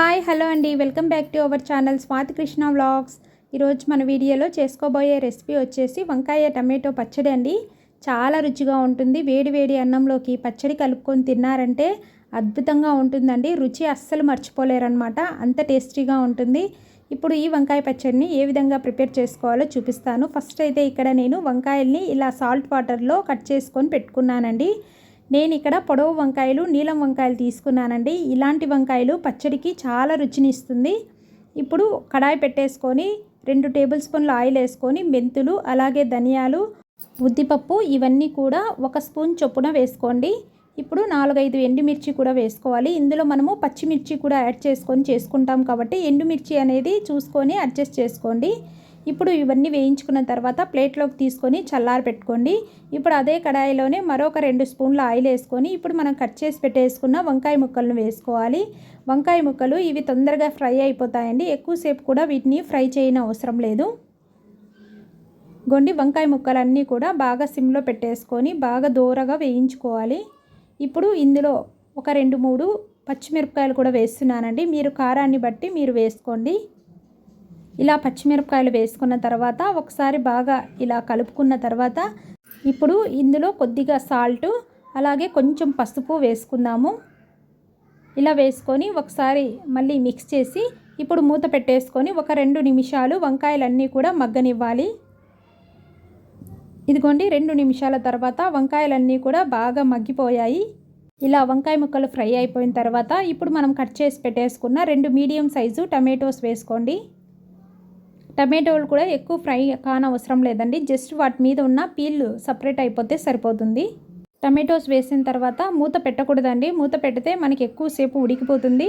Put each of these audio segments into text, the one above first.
Hi hello అండి. Welcome back to our channel Swathi Krishna vlogs. ఈరోజు మన వీడియోలో చేసుకోబోయే రెసిపీ వచ్చేసి వంకాయ టమాటో పచ్చడి అండి. చాలా రుచిగా ఉంటుంది. వేడి వేడి అన్నంలోకి పచ్చడి కలుపుకొని తిన్నారంటే అద్భుతంగా ఉంటుందండి. రుచి అస్సలు మర్చిపోలేరనమాట అంత టేస్టీగా ఉంటుంది. ఇప్పుడు ఈ వంకాయ పచ్చడిని ఏ విధంగా ప్రిపేర్ చేసుకోవాలో చూపిస్తాను. ఫస్ట్ అయితే ఇక్కడ నేను వంకాయల్ని ఇలా సాల్ట్ వాటర్లో కట్ చేసుకొని పెట్టుకున్నానండి. నేను ఇక్కడ పొడవు వంకాయలు నీలం వంకాయలు తీసుకున్నానండి. ఇలాంటి వంకాయలు పచ్చడికి చాలా రుచిని ఇస్తుంది ఇప్పుడు కడాయి పెట్టేసుకొని రెండు టేబుల్ స్పూన్ల ఆయిల్ వేసుకొని మెంతులు అలాగే ధనియాలు ఉద్దిపప్పు ఇవన్నీ కూడా ఒక స్పూన్ చొప్పున వేసుకోండి. ఇప్పుడు నాలుగైదు ఎండుమిర్చి కూడా వేసుకోవాలి. ఇందులో మనము పచ్చిమిర్చి కూడా యాడ్ చేసుకొని చేసుకుంటాం కాబట్టి ఎండుమిర్చి అనేది చూసుకొని అడ్జస్ట్ చేసుకోండి. ఇప్పుడు ఇవన్నీ వేయించుకున్న తర్వాత ప్లేట్లోకి తీసుకొని చల్లారి పెట్టుకోండి. ఇప్పుడు అదే కడాయిలోనే మరొక రెండు స్పూన్ల ఆయిల్ వేసుకొని ఇప్పుడు మనం కట్ చేసి పెట్టేసుకున్న వంకాయ ముక్కలను వేసుకోవాలి. వంకాయ ముక్కలు ఇవి తొందరగా ఫ్రై అయిపోతాయండి. ఎక్కువసేపు కూడా వీటిని ఫ్రై చేయని అవసరం లేదు. గొండి వంకాయ ముక్కలన్నీ కూడా బాగా సిమ్లో పెట్టేసుకొని బాగా దూరగా వేయించుకోవాలి. ఇప్పుడు ఇందులో ఒక రెండు మూడు పచ్చిమిరపకాయలు కూడా వేస్తున్నానండి. మీరు కారాన్ని బట్టి మీరు వేసుకోండి. ఇలా పచ్చిమిరపకాయలు వేసుకున్న తర్వాత ఒకసారి బాగా ఇలా కలుపుకున్న తర్వాత ఇప్పుడు ఇందులో కొద్దిగా సాల్ట్ అలాగే కొంచెం పసుపు వేసుకుందాము. ఇలా వేసుకొని ఒకసారి మళ్ళీ మిక్స్ చేసి ఇప్పుడు మూత పెట్టేసుకొని ఒక రెండు నిమిషాలు వంకాయలన్నీ కూడా మగ్గనివ్వాలి. ఇదిగోండి రెండు నిమిషాల తర్వాత వంకాయలన్నీ కూడా బాగా మగ్గిపోయాయి. ఇలా వంకాయ ముక్కలు ఫ్రై అయిపోయిన తర్వాత ఇప్పుడు మనం కట్ చేసి పెట్టేసుకున్న రెండు మీడియం సైజు టమాటోస్ వేసుకోండి. టమాటోలు కూడా ఎక్కువ ఫ్రై కానవసరం లేదండి. జస్ట్ వాటి మీద ఉన్న పీళ్ళు సపరేట్ అయిపోతే సరిపోతుంది. టమాటోస్ వేసిన తర్వాత మూత పెట్టకూడదండి. మూత పెడితే మనకి ఎక్కువసేపు ఉడికిపోతుంది.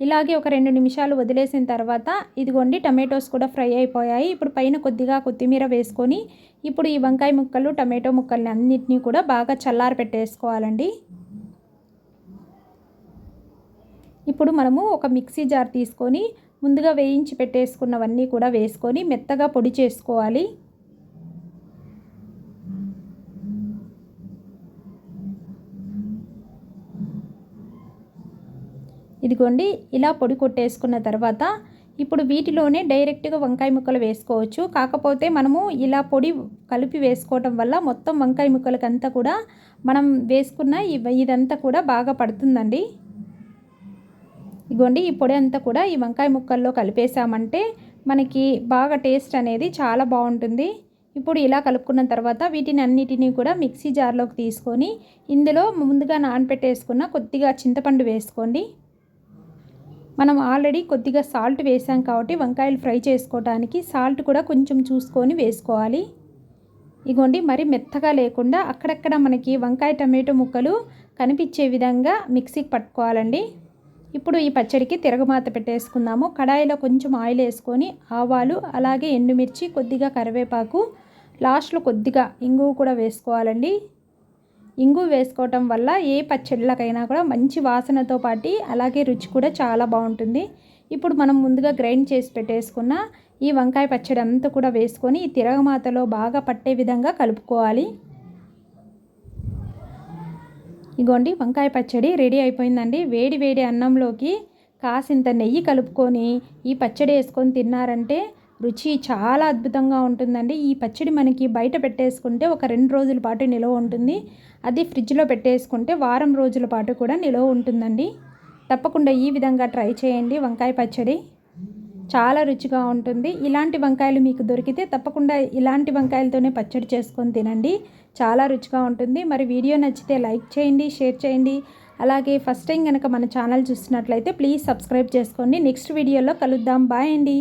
ఇలాగే ఒక రెండు నిమిషాలు వదిలేసిన తర్వాత ఇదిగోండి టమాటోస్ కూడా ఫ్రై అయిపోయాయి. ఇప్పుడు పైన కొద్దిగా కొత్తిమీర వేసుకొని ఇప్పుడు ఈ వంకాయ ముక్కలు టమాటో ముక్కల్ని అన్నిటినీ కూడా బాగా చల్లారి పెట్టేసుకోవాలండి. ఇప్పుడు మనము ఒక మిక్సీ జార్ తీసుకొని ముందుగా వేయించి పెట్టేసుకున్నవన్నీ కూడా వేసుకొని మెత్తగా పొడి చేసుకోవాలి. ఇదిగోండి ఇలా పొడి కొట్టేసుకున్న తర్వాత ఇప్పుడు వీటిలోనే డైరెక్ట్గా వంకాయ ముక్కలు వేసుకోవచ్చు. కాకపోతే మనము ఇలా పొడి కలిపి వేసుకోవటం వల్ల మొత్తం వంకాయ ముక్కలకంతా కూడా మనం వేసుకున్న ఇదంతా కూడా బాగా పడుతుందండి. ఇగోండి ఈ పొడి అంతా కూడా ఈ వంకాయ ముక్కల్లో కలిపేసామంటే మనకి బాగా టేస్ట్ అనేది చాలా బాగుంటుంది. ఇప్పుడు ఇలా కలుపుకున్న తర్వాత వీటిని అన్నిటినీ కూడా మిక్సీ జార్లోకి తీసుకొని ఇందులో ముందుగా నానపెట్టేసుకున్న కొద్దిగా చింతపండు వేసుకోండి. మనం ఆల్రెడీ కొద్దిగా సాల్ట్ వేసాం కాబట్టి వంకాయలు ఫ్రై చేసుకోవడానికి సాల్ట్ కూడా కొంచెం చూసుకొని వేసుకోవాలి. ఇగోండి మరి మెత్తగా లేకుండా అక్కడక్కడ మనకి వంకాయ టమాటో ముక్కలు కనిపించే విధంగా మిక్సీకి పట్టుకోవాలండి. ఇప్పుడు ఈ పచ్చడికి తిరగమాత పెట్టేసుకుందాము. కడాయిలో కొంచెం ఆయిల్ వేసుకొని ఆవాలు అలాగే ఎండుమిర్చి కొద్దిగా కరివేపాకు లాస్ట్లో కొద్దిగా ఇంగువ కూడా వేసుకోవాలండి. ఇంగు వేసుకోవటం వల్ల ఏ పచ్చడిలకైనా కూడా మంచి వాసనతో పాటి అలాగే రుచి కూడా చాలా బాగుంటుంది. ఇప్పుడు మనం ముందుగా గ్రైండ్ చేసి పెట్టేసుకున్న ఈ వంకాయ పచ్చడి అంతా కూడా వేసుకొని ఈ తిరగమాతలో బాగా పట్టే విధంగా కలుపుకోవాలి. ఇగోండి వంకాయ పచ్చడి రెడీ అయిపోయిందండి. వేడి వేడి అన్నంలోకి కాసింత నెయ్యి కలుపుకొని ఈ పచ్చడి వేసుకొని తిన్నారంటే రుచి చాలా అద్భుతంగా ఉంటుందండి. ఈ పచ్చడి మనకి బయట పెట్టేసుకుంటే ఒక రెండు రోజుల పాటు నిలవ ఉంటుంది. అది ఫ్రిడ్జ్లో పెట్టేసుకుంటే వారం రోజుల పాటు కూడా నిలవ ఉంటుందండి. తప్పకుండా ఈ విధంగా ట్రై చేయండి వంకాయ పచ్చడి. చాలా రుచిగా ఉంటుంది. ఇలాంటి వంకాయలు మీకు దొరికితే తప్పకుండా ఇలాంటి వంకాయలతోనే పచ్చడి చేసుకొని తినండి. చాలా రుచిగా ఉంటుంది. మరి వీడియో నచ్చితే లైక్ చేయండి షేర్ చేయండి. అలాగే ఫస్ట్ టైం కనుక మన ఛానల్ చూసినట్లయితే ప్లీజ్ సబ్స్క్రైబ్ చేసుకోండి. నెక్స్ట్ వీడియోలో కలుద్దాం. బాయ్ అండి.